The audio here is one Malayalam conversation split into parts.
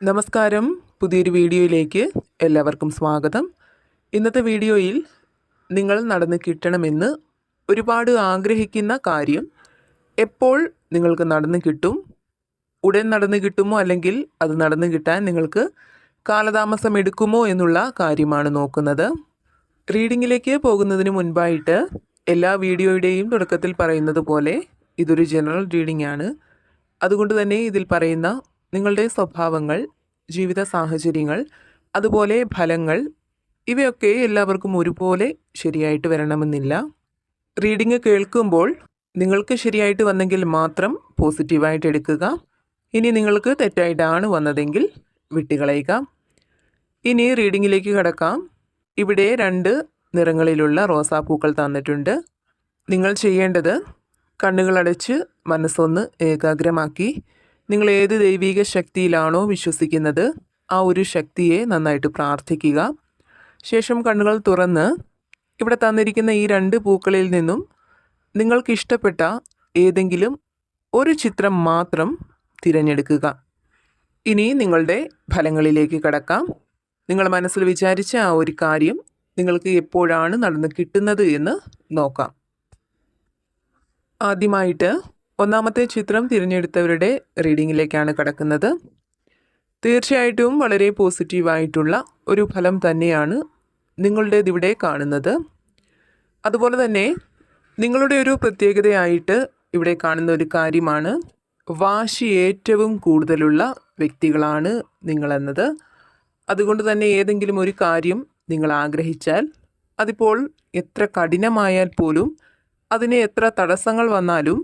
നമസ്കാരം. പുതിയൊരു വീഡിയോയിലേക്ക് എല്ലാവർക്കും സ്വാഗതം. ഇന്നത്തെ വീഡിയോയിൽ നിങ്ങൾ നടന്ന് കിട്ടണമെന്ന് ഒരുപാട് ആഗ്രഹിക്കുന്ന കാര്യം എപ്പോൾ നിങ്ങൾക്ക് നടന്ന് കിട്ടും? ഉടൻ നടന്ന് കിട്ടുമോ? അല്ലെങ്കിൽ അത് നടന്ന് കിട്ടാൻ നിങ്ങൾക്ക് കാലതാമസം എടുക്കുമോ? എന്നുള്ള കാര്യമാണ് നോക്കുന്നത്. റീഡിങ്ങിലേക്ക് പോകുന്നതിന് മുൻപായിട്ട് എല്ലാ വീഡിയോയുടെയും തുടക്കത്തിൽ പറയുന്നത് പോലെ ഇതൊരു ജനറൽ റീഡിംഗ് ആണ് അതുകൊണ്ട് തന്നെ ഇതിൽ പറയുന്ന നിങ്ങളുടെ സ്വഭാവങ്ങൾ ജീവിത സാഹചര്യങ്ങൾ അതുപോലെ ഫലങ്ങൾ ഇവയൊക്കെ എല്ലാവർക്കും ഒരുപോലെ ശരിയായിട്ട് വരണമെന്നില്ല. റീഡിങ് കേൾക്കുമ്പോൾ നിങ്ങൾക്ക് ശരിയായിട്ട് വന്നെങ്കിൽ മാത്രം പോസിറ്റീവായിട്ട് എടുക്കുക. ഇനി നിങ്ങൾക്ക് തെറ്റായിട്ടാണ് വന്നതെങ്കിൽ വിട്ടുകളയുക. ഇനി റീഡിങ്ങിലേക്ക് കടക്കാം. ഇവിടെ രണ്ട് നിറങ്ങളിലുള്ള റോസാപ്പൂക്കൾ തന്നിട്ടുണ്ട്. നിങ്ങൾ ചെയ്യേണ്ടത് കണ്ണുകളടച്ച് മനസ്സൊന്ന് ഏകാഗ്രമാക്കി നിങ്ങൾ ഏത് ദൈവിക ശക്തിയിലാണോ വിശ്വസിക്കുന്നത് ആ ഒരു ശക്തിയെ നന്നായിട്ട് പ്രാർത്ഥിക്കുക. ശേഷം കണ്ണുകൾ തുറന്ന് ഇവിടെ തന്നിരിക്കുന്ന ഈ രണ്ട് പൂക്കളിൽ നിന്നും നിങ്ങൾക്ക് ഇഷ്ടപ്പെട്ട ഏതെങ്കിലും ഒരു ചിത്രം മാത്രം തിരഞ്ഞെടുക്കുക. ഇനി നിങ്ങളുടെ ഫലങ്ങളിലേക്ക് കടക്കാം. നിങ്ങൾ മനസ്സിൽ വിചാരിച്ച ആ ഒരു കാര്യം നിങ്ങൾക്ക് എപ്പോഴാണ് നടന്ന് കിട്ടുന്നത് എന്ന് നോക്കാം. ആദ്യമായിട്ട് ഒന്നാമത്തെ ചിത്രം തിരഞ്ഞെടുത്തവരുടെ റീഡിങ്ങിലേക്കാണ് കടക്കുന്നത്. തീർച്ചയായിട്ടും വളരെ പോസിറ്റീവായിട്ടുള്ള ഒരു ഫലം തന്നെയാണ് നിങ്ങളുടേതിവിടെ കാണുന്നത്. അതുപോലെ തന്നെ നിങ്ങളുടെ ഒരു പ്രത്യേകതയായിട്ട് ഇവിടെ കാണുന്ന ഒരു കാര്യമാണ്. വാശി ഏറ്റവും കൂടുതലുള്ള വ്യക്തികളാണ് നിങ്ങളെന്നത്. അതുകൊണ്ട് തന്നെ ഏതെങ്കിലും ഒരു കാര്യം നിങ്ങൾ ആഗ്രഹിച്ചാൽ അതിപ്പോൾ എത്ര കഠിനമായാൽ പോലും അതിന് എത്ര തടസ്സങ്ങൾ വന്നാലും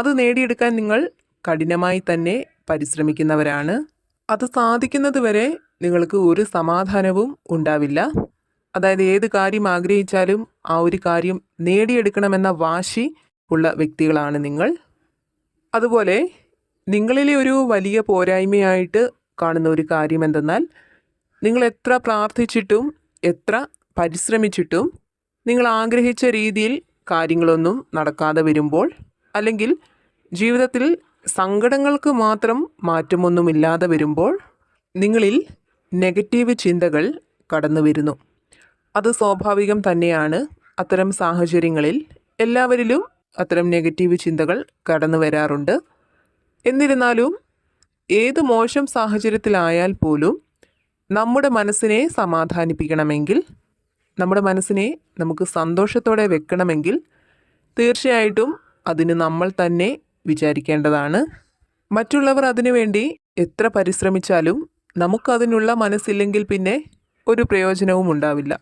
അത് നേടിയെടുക്കാൻ നിങ്ങൾ കഠിനമായി തന്നെ പരിശ്രമിക്കുന്നവരാണ്. അത് സാധിക്കുന്നത് വരെ നിങ്ങൾക്ക് ഒരു സമാധാനവും ഉണ്ടാവില്ല. അതായത് ഏത് കാര്യം ആഗ്രഹിച്ചാലും ആ ഒരു കാര്യം നേടിയെടുക്കണമെന്ന വാശി ഉള്ള വ്യക്തികളാണ് നിങ്ങൾ. അതുപോലെ നിങ്ങളിലെ ഒരു വലിയ പോരായ്മയായിട്ട് കാണുന്ന ഒരു കാര്യം എന്തെന്നാൽ നിങ്ങൾ എത്ര പ്രാർത്ഥിച്ചിട്ടും എത്ര പരിശ്രമിച്ചിട്ടും നിങ്ങൾ ആഗ്രഹിച്ച രീതിയിൽ കാര്യങ്ങളൊന്നും നടക്കാതെ വരുമ്പോൾ അല്ലെങ്കിൽ ജീവിതത്തിൽ സങ്കടങ്ങൾക്ക് മാത്രം മാറ്റമൊന്നുമില്ലാതെ വരുമ്പോൾ നിങ്ങളിൽ നെഗറ്റീവ് ചിന്തകൾ കടന്നു വരുന്നു. അത് സ്വാഭാവികം തന്നെയാണ്. അത്തരം സാഹചര്യങ്ങളിൽ എല്ലാവരിലും അത്തരം നെഗറ്റീവ് ചിന്തകൾ കടന്നു വരാറുണ്ട്. എന്നിരുന്നാലും ഏത് മോശം സാഹചര്യത്തിലായാൽ പോലും നമ്മുടെ മനസ്സിനെ സമാധാനിപ്പിക്കണമെങ്കിൽ നമ്മുടെ മനസ്സിനെ നമുക്ക് സന്തോഷത്തോടെ വെക്കണമെങ്കിൽ തീർച്ചയായിട്ടും അതിന് നമ്മൾ തന്നെ വിചാരിക്കേണ്ടതാണ്. മറ്റുള്ളവർ അതിനു വേണ്ടി എത്ര പരിശ്രമിച്ചാലും നമുക്കതിനുള്ള മനസ്സില്ലെങ്കിൽ പിന്നെ ഒരു പ്രയോജനവും ഉണ്ടാവില്ല.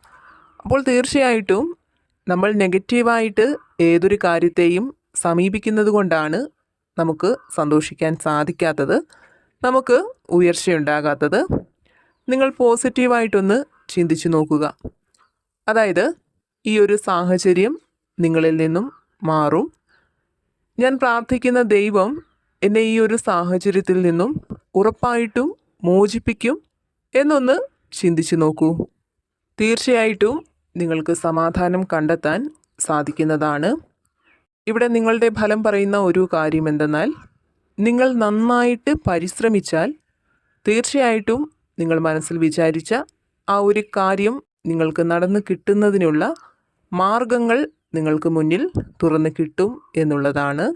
അപ്പോൾ തീർച്ചയായിട്ടും നമ്മൾ നെഗറ്റീവായിട്ട് ഏതൊരു കാര്യത്തെയും സമീപിക്കുന്നത് കൊണ്ടാണ് നമുക്ക് സന്തോഷിക്കാൻ സാധിക്കാത്തത്. നമുക്ക് ഉയർച്ചയുണ്ടാകാത്തത്. നിങ്ങൾ പോസിറ്റീവായിട്ടൊന്ന് ചിന്തിച്ചു നോക്കുക. അതായത് ഈ ഒരു സാഹചര്യം നിങ്ങളിൽ നിന്നും മാറും. ഞാൻ പ്രാർത്ഥിക്കുന്ന ദൈവം എന്നെ ഈ ഒരു സാഹചര്യത്തിൽ നിന്നും ഉറപ്പായിട്ടും മോചിപ്പിക്കും എന്നൊന്ന് ചിന്തിച്ചു നോക്കൂ. തീർച്ചയായിട്ടും നിങ്ങൾക്ക് സമാധാനം കണ്ടെത്താൻ സാധിക്കുന്നതാണ്. ഇവിടെ നിങ്ങളുടെ ഫലം പറയുന്ന ഒരു കാര്യം എന്തെന്നാൽ നിങ്ങൾ നന്നായിട്ട് പരിശ്രമിച്ചാൽ തീർച്ചയായിട്ടും നിങ്ങൾ മനസ്സിൽ വിചാരിച്ച ആ ഒരു കാര്യം നിങ്ങൾക്ക് നടന്നു കിട്ടുന്നതിനുള്ള മാർഗങ്ങൾ നിങ്ങൾക്ക് മുന്നിൽ തുറന്നു കിട്ടും എന്നുള്ളതാണ്.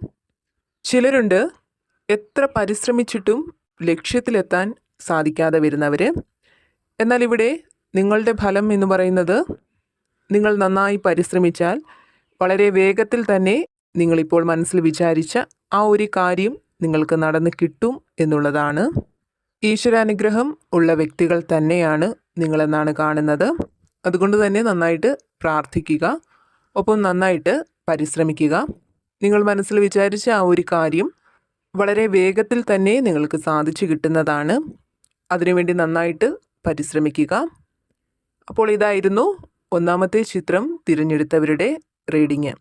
ചിലരുണ്ട് എത്ര പരിശ്രമിച്ചിട്ടും ലക്ഷ്യത്തിലെത്താൻ സാധിക്കാതെ വരുന്നവർ എന്നാൽ ഇവിടെ നിങ്ങളുടെ ഫലം എന്ന് പറയുന്നത് നിങ്ങൾ നന്നായി പരിശ്രമിച്ചാൽ വളരെ വേഗത്തിൽ തന്നെ നിങ്ങളിപ്പോൾ മനസ്സിൽ വിചാരിച്ച ആ ഒരു കാര്യം നിങ്ങൾക്ക് നടന്ന് കിട്ടും എന്നുള്ളതാണ്. ഈശ്വരാനുഗ്രഹം ഉള്ള വ്യക്തികൾ തന്നെയാണ് നിങ്ങളെന്നാണ് കാണുന്നത്. അതുകൊണ്ട് തന്നെ നന്നായിട്ട് പ്രാർത്ഥിക്കുക. ഒപ്പം നന്നായിട്ട് പരിശ്രമിക്കുക. നിങ്ങൾ മനസ്സിൽ വിചാരിച്ച ആ ഒരു കാര്യം വളരെ വേഗത്തിൽ തന്നെ നിങ്ങൾക്ക് സാധിച്ചു കിട്ടുന്നതാണ്. അതിനുവേണ്ടി നന്നായിട്ട് പരിശ്രമിക്കുക. അപ്പോൾ ഇതായിരുന്നു ഒന്നാമത്തെ ചിത്രം തിരഞ്ഞെടുത്തവരുടെ റീഡിങ്.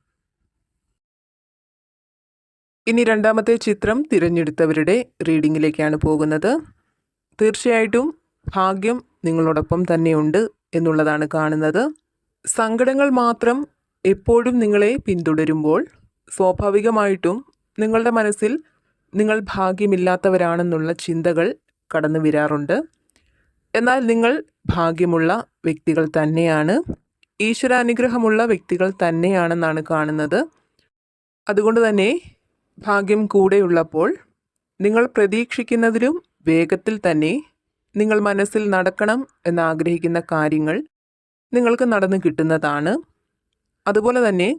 ഇനി രണ്ടാമത്തെ ചിത്രം തിരഞ്ഞെടുത്തവരുടെ റീഡിങ്ങിലേക്കാണ് പോകുന്നത്. തീർച്ചയായിട്ടും ഭാഗ്യം നിങ്ങളോടൊപ്പം തന്നെയുണ്ട് എന്നുള്ളതാണ് കാണുന്നത്. സങ്കടങ്ങൾ മാത്രം എപ്പോഴും നിങ്ങളെ പിന്തുടരുമ്പോൾ സ്വാഭാവികമായിട്ടും നിങ്ങളുടെ മനസ്സിൽ നിങ്ങൾ ഭാഗ്യമില്ലാത്തവരാണെന്നുള്ള ചിന്തകൾ കടന്നു വരാറുണ്ട്. എന്നാൽ നിങ്ങൾ ഭാഗ്യമുള്ള വ്യക്തികൾ തന്നെയാണ്. ഈശ്വരാനുഗ്രഹമുള്ള വ്യക്തികൾ തന്നെയാണെന്നാണ് കാണുന്നത്. അതുകൊണ്ട് തന്നെ ഭാഗ്യം കൂടെയുള്ളപ്പോൾ നിങ്ങൾ പ്രതീക്ഷിക്കുന്നതിലും വേഗത്തിൽ തന്നെ നിങ്ങൾ മനസ്സിൽ നടക്കണം എന്നാഗ്രഹിക്കുന്ന കാര്യങ്ങൾ നിങ്ങൾക്ക് നടന്നു കിട്ടുന്നതാണ്. അതുപോലെ തന്നെ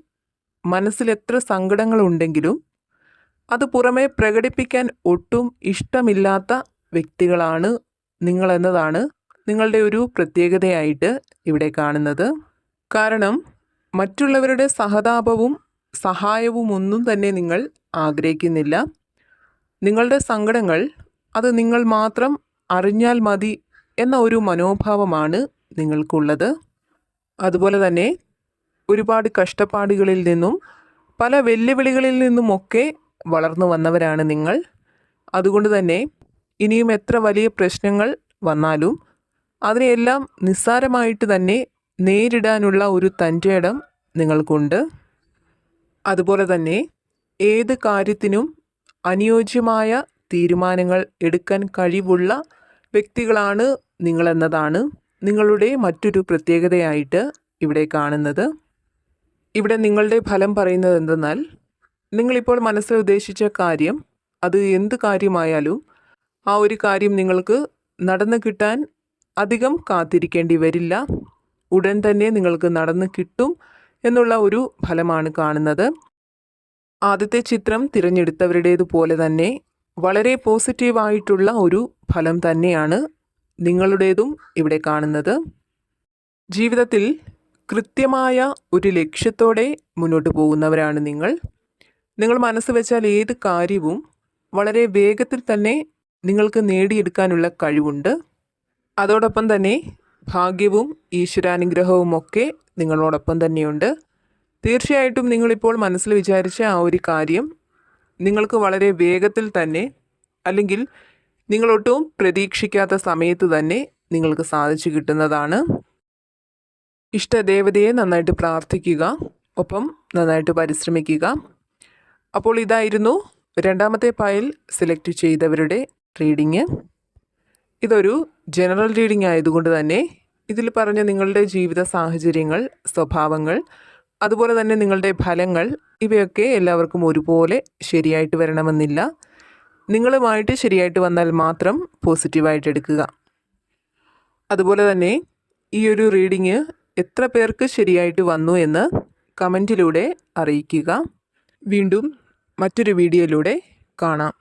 മനസ്സിൽ എത്ര സങ്കടങ്ങളുണ്ടെങ്കിലും അത് പുറമേ പ്രകടിപ്പിക്കാൻ ഒട്ടും ഇഷ്ടമില്ലാത്ത വ്യക്തികളാണ് നിങ്ങളെന്നതാണ് നിങ്ങളുടെ ഒരു പ്രത്യേകതയായിട്ട് ഇവിടെ കാണുന്നത്. കാരണം മറ്റുള്ളവരുടെ സഹതാപവും സഹായവും ഒന്നും തന്നെ നിങ്ങൾ ആഗ്രഹിക്കുന്നില്ല. നിങ്ങളുടെ സങ്കടങ്ങൾ അത് നിങ്ങൾ മാത്രം അറിഞ്ഞാൽ മതി എന്ന ഒരു മനോഭാവമാണ് നിങ്ങൾക്കുള്ളത്. അതുപോലെ തന്നെ ഒരുപാട് കഷ്ടപ്പാടുകളിൽ നിന്നും പല വെല്ലുവിളികളിൽ നിന്നുമൊക്കെ വളർന്നു വന്നവരാണ് നിങ്ങൾ. അതുകൊണ്ട് തന്നെ ഇനിയും എത്ര വലിയ പ്രശ്നങ്ങൾ വന്നാലും അതിനെയെല്ലാം നിസ്സാരമായിട്ട് തന്നെ നേരിടാനുള്ള ഒരു തന്റെ ഇടം നിങ്ങൾക്കുണ്ട്. അതുപോലെ തന്നെ ഏത് കാര്യത്തിനും അനുയോജ്യമായ തീരുമാനങ്ങൾ എടുക്കാൻ കഴിവുള്ള വ്യക്തികളാണ് നിങ്ങളെന്നതാണ് നിങ്ങളുടെ മറ്റൊരു പ്രത്യേകതയായിട്ട് ഇവിടെ കാണുന്നത്. ഇവിടെ നിങ്ങളുടെ ഫലം പറയുന്നത് എന്തെന്നാൽ നിങ്ങളിപ്പോൾ മനസ്സിൽ ഉദ്ദേശിച്ച കാര്യം അത് എന്ത് കാര്യമായാലും ആ ഒരു കാര്യം നിങ്ങൾക്ക് നടന്നു കിട്ടാൻ അധികം കാത്തിരിക്കേണ്ടി വരില്ല. ഉടൻ തന്നെ നിങ്ങൾക്ക് നടന്നു കിട്ടും എന്നുള്ള ഒരു ഫലമാണ് കാണുന്നത്. ആദ്യത്തെ ചിത്രം തിരഞ്ഞെടുത്തവരുടേതുപോലെ തന്നെ വളരെ പോസിറ്റീവായിട്ടുള്ള ഒരു ഫലം തന്നെയാണ് നിങ്ങളുടേതും ഇവിടെ കാണുന്നത്. ജീവിതത്തിൽ കൃത്യമായ ഒരു ലക്ഷ്യത്തോടെ മുന്നോട്ട് പോകുന്നവരാണ് നിങ്ങൾ. നിങ്ങൾ മനസ്സ് വെച്ചാൽ ഏത് കാര്യവും വളരെ വേഗത്തിൽ തന്നെ നിങ്ങൾക്ക് നേടിയെടുക്കാനുള്ള കഴിവുണ്ട്. അതോടൊപ്പം തന്നെ ഭാഗ്യവും ഈശ്വരാനുഗ്രഹവും ഒക്കെ നിങ്ങളോടൊപ്പം തന്നെയുണ്ട്. തീർച്ചയായിട്ടും നിങ്ങളിപ്പോൾ മനസ്സിൽ വിചാരിച്ച ആ ഒരു കാര്യം നിങ്ങൾക്ക് വളരെ വേഗത്തിൽ തന്നെ അല്ലെങ്കിൽ നിങ്ങളൊട്ടും പ്രതീക്ഷിക്കാത്ത സമയത്ത് തന്നെ നിങ്ങൾക്ക് സാധിച്ചു കിട്ടുന്നതാണ്. ഇഷ്ടദേവതയെ നന്നായിട്ട് പ്രാർത്ഥിക്കുക ഒപ്പം നന്നായിട്ട് പരിശ്രമിക്കുക. അപ്പോൾ ഇതായിരുന്നു രണ്ടാമത്തെ പായൽ സെലക്ട് ചെയ്തവരുടെ റീഡിങ്. ഇതൊരു ജനറൽ റീഡിംഗ് ആയതുകൊണ്ട് തന്നെ ഇതിൽ പറഞ്ഞ നിങ്ങളുടെ ജീവിത സാഹചര്യങ്ങൾ സ്വഭാവങ്ങൾ അതുപോലെ തന്നെ നിങ്ങളുടെ ഫലങ്ങൾ ഇവയൊക്കെ എല്ലാവർക്കും ഒരുപോലെ ശരിയായിട്ട് വരണമെന്നില്ല. നിങ്ങളുമായിട്ട് ശരിയായിട്ട് വന്നാൽ മാത്രം പോസിറ്റീവായിട്ട് എടുക്കുക. അതുപോലെ തന്നെ ഈ ഒരു റീഡിങ് എത്ര പേർക്ക് ശരിയായിട്ട് വന്നു എന്ന് കമന്റിലൂടെ അറിയിക്കുക. വീണ്ടും മറ്റൊരു വീഡിയോയിലൂടെ കാണാം.